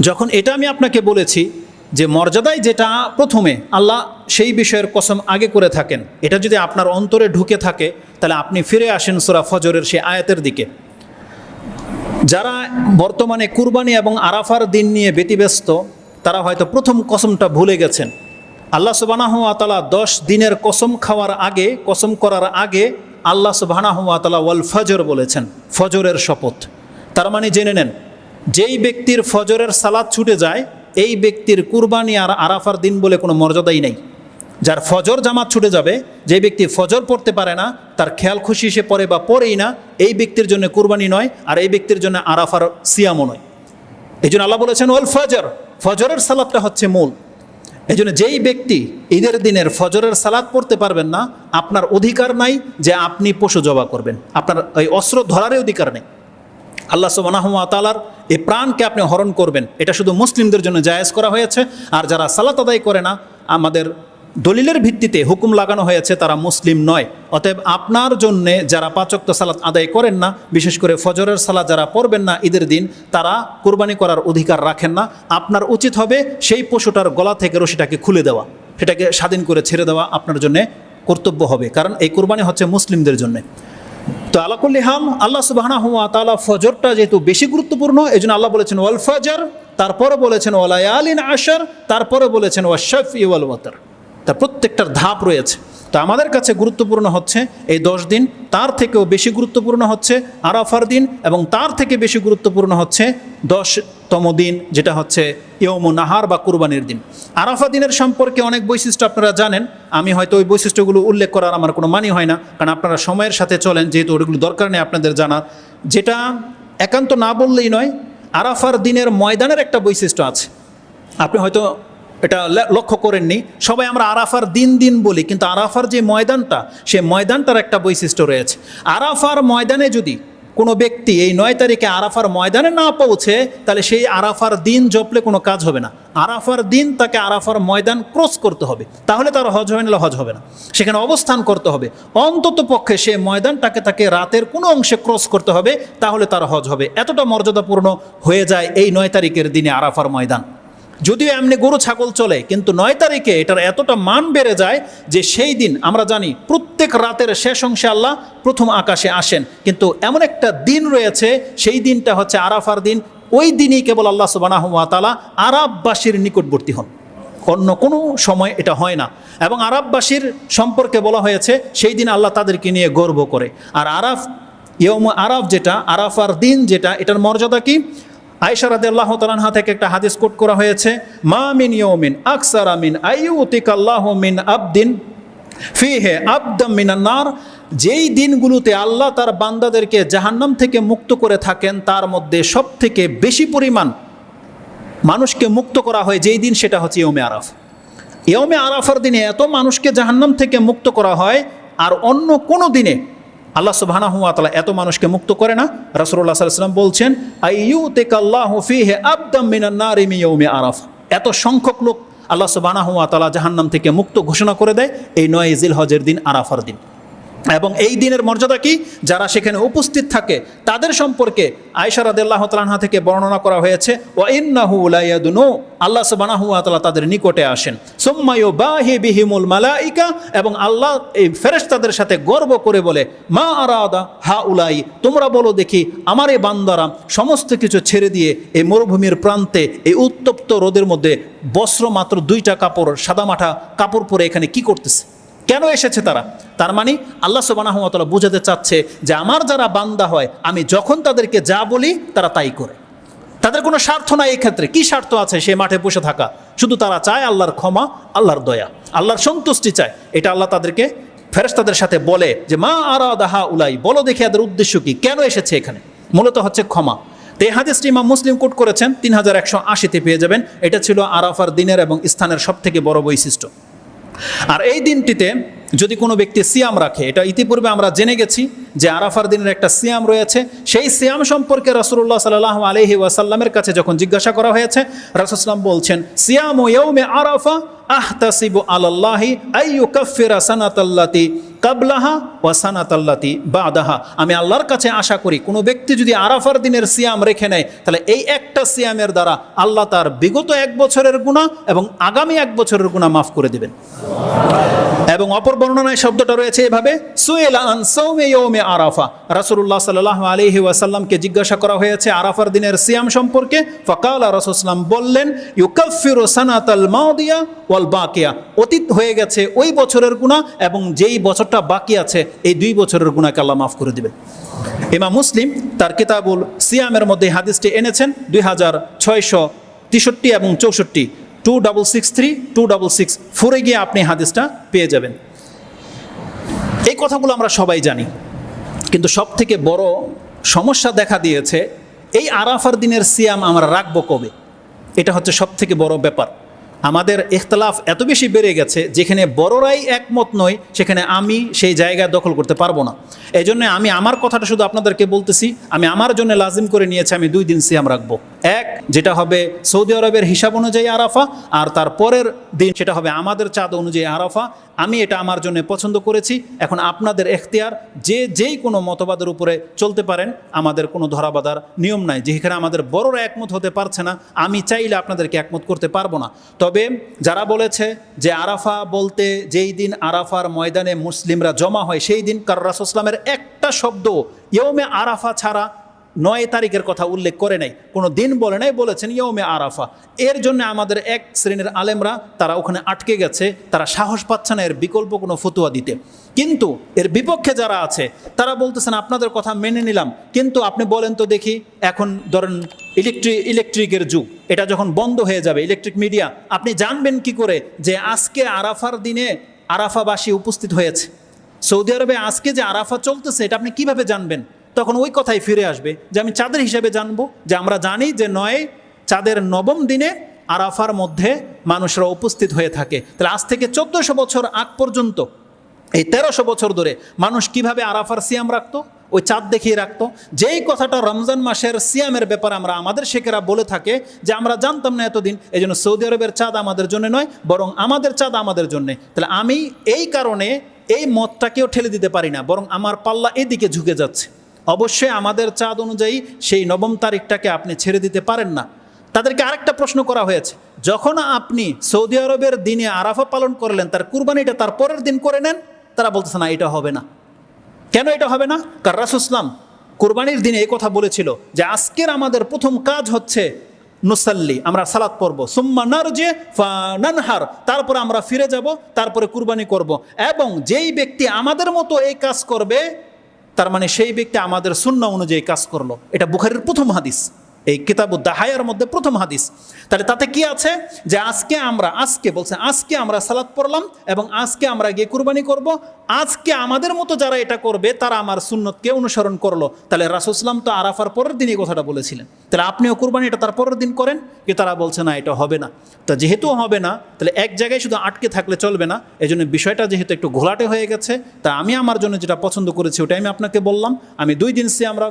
যখন এটা আমি আপনাকে বলেছি যে মর্যাদায় যেটা প্রথমে, আল্লাহ সেই বিষয়ের কসম আগে করে থাকেন। এটা যদি আপনার অন্তরে ঢুকে থাকে, তাহলে আপনি ফিরে আসেন সুরা ফজরের সেই আয়াতের দিকে। যারা বর্তমানে কুরবানি এবং আরাফার দিন নিয়ে ব্যতিব্যস্ত, তারা হয়তো প্রথম কসমটা ভুলে গেছেন। আল্লাহ সুবানাহ আতালা দশ দিনের কসম খাওয়ার আগে, কসম করার আগে আল্লাহ সুবাহানাহ আতালা ওয়াল ফজর বলেছেন, ফজরের শপথ। তার মানে জেনে নেন যেই ব্যক্তির ফজরের সালাদ ছুটে যায়, এই ব্যক্তির কুরবানি আর আরাফার দিন বলে কোনো মর্যাদাই নেই। যার ফজর জামাত ছুটে যাবে, যে ব্যক্তি ফজর পড়তে পারে না, তার খেয়াল খুশি সে পড়ে বা পড়েই না, এই ব্যক্তির জন্য কুরবানি নয়, আর এই ব্যক্তির জন্য আরাফার সিয়ামও নয়। এই জন্য আল্লাহ বলেছেন ওল ফজর। ফজরের সালাদটা হচ্ছে মূল। এই জন্য যেই ব্যক্তি ঈদের দিনের ফজরের সালাদ পড়তে পারবেন না, আপনার অধিকার নাই যে আপনি পশু জবা করবেন। আপনার ওই অস্ত্র ধরারই অধিকার নেই। আল্লাহ সুবানাহতালার এই প্রাণকে আপনি হরণ করবেন। এটা শুধু মুসলিমদের জন্য জায়েজ করা হয়েছে, আর যারা সালাত আদায় করে না, আমাদের দলিলের ভিত্তিতে হুকুম লাগানো হয়েছে, তারা মুসলিম নয়। অতএব আপনার জন্যে যারা পাচক্ত সালাত আদায় করেন না, বিশেষ করে ফজরের সালাত যারা পড়বেন না, ঈদের দিন, তারা কোরবানি করার অধিকার রাখেন না। আপনার উচিত হবে সেই পশুটার গলা থেকে রশিটাকে খুলে দেওয়া, সেটাকে স্বাধীন করে ছেড়ে দেওয়া আপনার জন্যে কর্তব্য হবে, কারণ এই কোরবানি হচ্ছে মুসলিমদের জন্যে। তো আলাকুল্লিহাল আল্লাহ সুবাহানা হুয়া তালা ফজরটা যেহেতু বেশি গুরুত্বপূর্ণ এই জন্য আল্লাহ বলেছেন, ওয়াল ফজর তারপরে বলেছেন ওয়ালায়ালিন আশার তারপরে বলেছেন, ওয়া ওয়াশফ ইউল ওয়াতার তার প্রত্যেকটার ধাপ রয়েছে। তো আমাদের কাছে গুরুত্বপূর্ণ হচ্ছে এই দশ দিন, তার থেকেও বেশি গুরুত্বপূর্ণ হচ্ছে আরাফার দিন, এবং তার থেকে বেশি গুরুত্বপূর্ণ হচ্ছে দশতম দিন, যেটা হচ্ছে ইয়ম নাহার বা কুরবানির দিন। আরাফা দিনের সম্পর্কে অনেক বৈশিষ্ট্য আপনারা জানেন। আমি হয়তো ওই বৈশিষ্ট্যগুলো উল্লেখ করার আমার কোনো মানি হয় না, কারণ আপনারা সময়ের সাথে চলেন, যেহেতু ওগুলো দরকার নেই আপনাদের জানার যেটা একান্ত না বললেই নয়, আরাফার দিনের ময়দানের একটা বৈশিষ্ট্য আছে। আপনি হয়তো এটা লক্ষ্য করেননি। সবাই আমরা আরাফার দিন দিন বলি, কিন্তু আরাফার যে ময়দানটা, সে ময়দানটার একটা বৈশিষ্ট্য রয়েছে। আরাফার ময়দানে যদি কোনো ব্যক্তি এই নয় তারিখে আরাফার ময়দানে না পৌঁছে, তাহলে সেই আরাফার দিন জপলে কোনো কাজ হবে না। আরাফার দিন তাকে আরাফার ময়দান ক্রস করতে হবে। তাহলে তার হজ হবে না হজ হবে না। সেখানে অবস্থান করতে হবে। অন্তত পক্ষে সে ময়দানটাকে তাকে রাতের কোনো অংশে ক্রস করতে হবে, তাহলে তার হজ হবে। এতটা মর্যাদাপূর্ণ হয়ে যায় এই নয় তারিখের দিনে আরাফার ময়দান। যদিও এমনি গরু, ছাগল চলে, কিন্তু নয় তারিখে এটার এতটা মান বেড়ে যায় যে সেই দিন আমরা জানি প্রত্যেক রাতের শেষ অংশে আল্লাহ প্রথম আকাশে আসেন। কিন্তু এমন একটা দিন রয়েছে, সেই দিনটা হচ্ছে আরাফার দিন। ওই দিনই কেবল আল্লাহ সুবানাহ তালা আরববাসীর নিকটবর্তী হন। অন্য কোনো সময় এটা হয় না। এবং আরববাসীর সম্পর্কে বলা হয়েছে, সেই দিন আল্লাহ তাদেরকে নিয়ে গর্ব করে। আর আরাফ ইয়ম আরাফ যেটা, আরাফার দিন যেটা, এটার মর্যাদা কি? আয়সা রাদে আল্লাহ তালানহা থেকে একটা হাদিস কোট করা হয়েছে, মা মিন ইয়মিন আকসার আমিন আইউতিক আল্লাহ মিন আবদিন। ফিহে আবদাম মিনান্নার যেই দিনগুলোতে আল্লাহ তার বান্দাদেরকে জাহান্নাম থেকে মুক্ত করে থাকেন, তার মধ্যে সব থেকে বেশি পরিমাণ মানুষকে মুক্ত করা হয় যেই দিন, সেটা হচ্ছে ইয়মে আরাফ। ইয়মে আরাফার দিনে এত মানুষকে জাহান্নাম থেকে মুক্ত করা হয়, আর অন্য কোনো দিনে আল্লাহ সুবাহানা হুয়া এত মানুষকে মুক্ত করে না। রাসুল্লাহ সাল্লাম বলছেন আইউ তেক আল্লাহ ফিহে আবদাম মিনান্নার ইয়মে আরাফ। এত সংখ্যক লোক আল্লাহ সুবাহানা হুয়া তালা জাহান্নাম থেকে মুক্ত ঘোষণা করে দেয়, এই নয় জিল হজের দিন, আরাফার দিন। এবং এই দিনের মর্যাদা কি? যারা সেখানে উপস্থিত থাকে, তাদের সম্পর্কে আয়সা রাদিল্লাহ তালাহা থেকে বর্ণনা করা হয়েছে ও ইন্নাহু লাইয়াদুনু আল্লাহ ওয়া তাদের নিকটে আসেন। সুম্মায়ু বাহি বিহিমুল মালাইকা এবং আল্লাহ এই ফেরেশতাদের সাথে গর্ব করে বলে, মা আরাদা হা উলাই তোমরা বলো দেখি, আমার এই বান্দারা সমস্ত কিছু ছেড়ে দিয়ে এই মরুভূমির প্রান্তে এই উত্তপ্ত রোদের মধ্যে বস্ত্র মাত্র দুইটা কাপড় সাদামাঠা কাপড় পরে এখানে কি করতেছে? কেন এসেছে তারা? তার মানে আল্লাহ সুবানাহমতলা বুঝাতে চাচ্ছে যে আমার যারা বান্দা হয়, আমি যখন তাদেরকে যা বলি তারা তাই করে। তাদের কোনো স্বার্থ নাই এই ক্ষেত্রে। কি স্বার্থ আছে সে মাঠে বসে থাকা? শুধু তারা চায় আল্লাহর ক্ষমা, আল্লাহর দয়া। আল্লাহর সন্তুষ্টি চায়। এটা আল্লাহ তাদেরকে ফেরেশতাদের সাথে বলে যে, মা আরা দাহা উলাই বলো দেখে এদের উদ্দেশ্য কি? কেন এসেছে এখানে? মূলত হচ্ছে ক্ষমা। তো এই হাদিসটি ইমাম মুসলিম কোট করেছেন, তিন হাজার একশো আশিতে পেয়ে যাবেন। এটা ছিল আরাফার দিনের এবং স্থানের সব থেকে বড় বৈশিষ্ট্য। আর এই দিনটিতে যদি কোনো ব্যক্তি সিয়াম রাখে, এটা ইতিপূর্বে আমরা জেনে গেছি যে আরাফার দিনের একটা সিয়াম রয়েছে। সেই সিয়াম সম্পর্কে রসুল্লাহ সাল্লাহ আলহি ওয়াসাল্লামের কাছে যখন জিজ্ঞাসা করা হয়েছে রসুলাম বলছেন, সিয়াম ও ইয়ৌমে আরাফা আহ তাসিবু আল্লাহি আই আইয়ু কফির সানাতাল্লাতি। কাবলাহা ওয়াসানাত আল্লাতি বাদাহা। আমি আল্লাহর কাছে আশা করি, কোনো ব্যক্তি যদি আরাফার দিনের সিয়াম রেখে নেয়, তাহলে এই একটা সিয়ামের দ্বারা আল্লাহ তার বিগত এক বছরের গুণা এবং আগামী এক বছরের গুণা মাফ করে দেবেন। এবং অপর বর্ণনায় শব্দটা রয়েছে এভাবে, সুয়েলা আন সৌমে ইয়ৌমে আরাফা। রাসূলুল্লাহ সাল্লাল্লাহু আলাইহি ওয়াসাল্লামকে জিজ্ঞাসা করা হয়েছে আরাফার দিনের সিয়াম সম্পর্কে, ফাকালা রাসূলুল্লাহ বললেন ইউকাফিরু সানাতাল মাদিয়া ওয়াল বাকিয়া। অতীত হয়ে গেছে ওই বছরের গুনাহ এবং যেই বছরটা বাকি আছে, এই দুই বছরের গুনাহকে আল্লাহ মাফ করে দিবেন। ইমাম মুসলিম তার কিতাবুল সিয়ামের মধ্যে হাদিসটি এনেছেন, দুই হাজার ছয়শো তেষট্টি এবং চৌষট্টি। Two double six three two double six ফোরে গিয়ে আপনি হাদিসটা পেয়ে যাবেন। এই কথাগুলো আমরা সবাই জানি, কিন্তু সব থেকে বড় সমস্যা দেখা দিয়েছে, এই আরাফার দিনের সিয়াম আমরা রাখব কবে? এটা হচ্ছে সব থেকে বড় ব্যাপার। আমাদের ইখতলাফ এত বেশি বেড়ে গেছে, যেখানে বড়রাই একমত নয়, সেখানে আমি সেই জায়গা দখল করতে পারব না। এই জন্য আমি আমার কথাটা শুধু আপনাদেরকে বলতেছি, আমি আমার জন্য লাজিম করে নিয়েছি, আমি দুই দিন সিয়াম রাখব। এক, যেটা হবে সৌদি আরবের হিসাব অনুযায়ী আরাফা, আর তার পরের দিন সেটা হবে আমাদের চাঁদ অনুযায়ী আরাফা। আমি এটা আমার জন্য পছন্দ করেছি, এখন আপনাদের এখতিয়ার, যে যেই কোনো মতবাদের উপরে চলতে পারেন, আমাদের কোনো ধরাবাধার নিয়ম নাই। যেখানে আমাদের বড়রা একমত হতে পারছে না, আমি চাইলে আপনাদেরকে একমত করতে পারব না। তবে যারা বলেছে যে আরাফা বলতে যেই দিন আরাফার ময়দানে মুসলিমরা জমা হয়, সেই দিন কারণ রাসুসলামের একটা শব্দ ইয়মে আরাফা ছাড়া নয় তারিখের কথা উল্লেখ করে নাই। কোনো দিন বলে নাই, বলেছেন ইয়মে আরাফা। এর জন্য আমাদের এক শ্রেণির আলেমরা তারা ওখানে আটকে গেছে, তারা সাহস পাচ্ছে না এর বিকল্প কোনো ফতুয়া দিতে। কিন্তু এর বিপক্ষে যারা আছে, তারা বলতেছেন, আপনাদের কথা মেনে নিলাম। কিন্তু আপনি বলেন তো দেখি, এখন ধরেন ইলেকট্রিক ইলেকট্রিকের যুগ। এটা যখন বন্ধ হয়ে যাবে ইলেকট্রিক মিডিয়া আপনি জানবেন কি করে যে আজকে আরাফার দিনে আরাফাবাসী উপস্থিত হয়েছে। সৌদি আরবে আজকে যে আরাফা চলতেছে, এটা আপনি কীভাবে জানবেন? তখন ওই কথাই ফিরে আসবে যে আমি চাঁদের হিসেবে জানব, যে আমরা জানি যে নয়, চাঁদের নবম দিনে আরাফার মধ্যে মানুষরা উপস্থিত হয়ে থাকে। তাহলে আজ থেকে চোদ্দশো বছর আগ পর্যন্ত, এই তেরোশো বছর ধরে মানুষ কীভাবে আরাফার সিয়াম রাখতো? ওই চাঁদ দেখিয়ে রাখতো। যেই কথাটা রমজান মাসের সিয়ামের ব্যাপারে আমরা আমাদের শেখেরা বলে থাকে যে আমরা জানতাম না এতদিন এই জন্য সৌদি আরবের চাঁদ আমাদের জন্য নয়, বরং আমাদের চাঁদ আমাদের জন্যে। তাহলে আমি এই কারণে এই মতটাকেও ঠেলে দিতে পারি না, বরং আমার পাল্লা এদিকে ঝুঁকে যাচ্ছে। অবশ্যই আমাদের চাঁদ অনুযায়ী সেই নবম তারিখটাকে আপনি ছেড়ে দিতে পারেন না। তাদেরকে আরেকটা প্রশ্ন করা হয়েছে, যখন আপনি সৌদি আরবের দিনে আরাফা পালন করলেন, তার কুরবানিটা তার পরের দিন করে নেন? তারা বলতেছে, না, এটা হবে না। কেন এটা হবে না? কার রাসুসলাম কোরবানির দিনে এই কথা বলেছিল যে আজকের আমাদের প্রথম কাজ হচ্ছে নুসাল্লি, আমরা সালাত পড়ব। সুম্মা নারজে নানহার, তারপরে আমরা ফিরে যাব, তারপরে কুরবানি করব। এবং যেই ব্যক্তি আমাদের মতো এই কাজ করবে, তার মানে সেই ব্যক্তি আমাদের শূন্য অনুযায়ী কাজ করল। এটা বুখারির প্রথম হাদিস। এই কিতাব দাহায়ার মধ্যে প্রথম হাদিস। তাহলে তাতে কি আছে? যে আজকে আমরা, আজকে বলছে, আজকে আমরা সালাদ পড়লাম এবং আজকে আমরা গিয়ে কুরবানি করব। আজকে আমাদের মতো যারা এটা করবে, তারা আমার সুন্নতকে অনুসরণ করল। তাহলে রাসুসলাম তো আরাফার পরের দিন এই কথাটা বলেছিলেন। তাহলে আপনিও কুরবানি এটা তার পরের দিন করেন? কি তারা বলছে, না, এটা হবে না। তা যেহেতু হবে না, তাহলে এক জায়গায় শুধু আটকে থাকলে চলবে না। এই জন্য বিষয়টা যেহেতু একটু ঘোলাটে হয়ে গেছে, তা আমি আমার জন্য যেটা পছন্দ করেছি, ওটাই আমি আপনাকে বললাম। আমি দুই দিন সে আমরা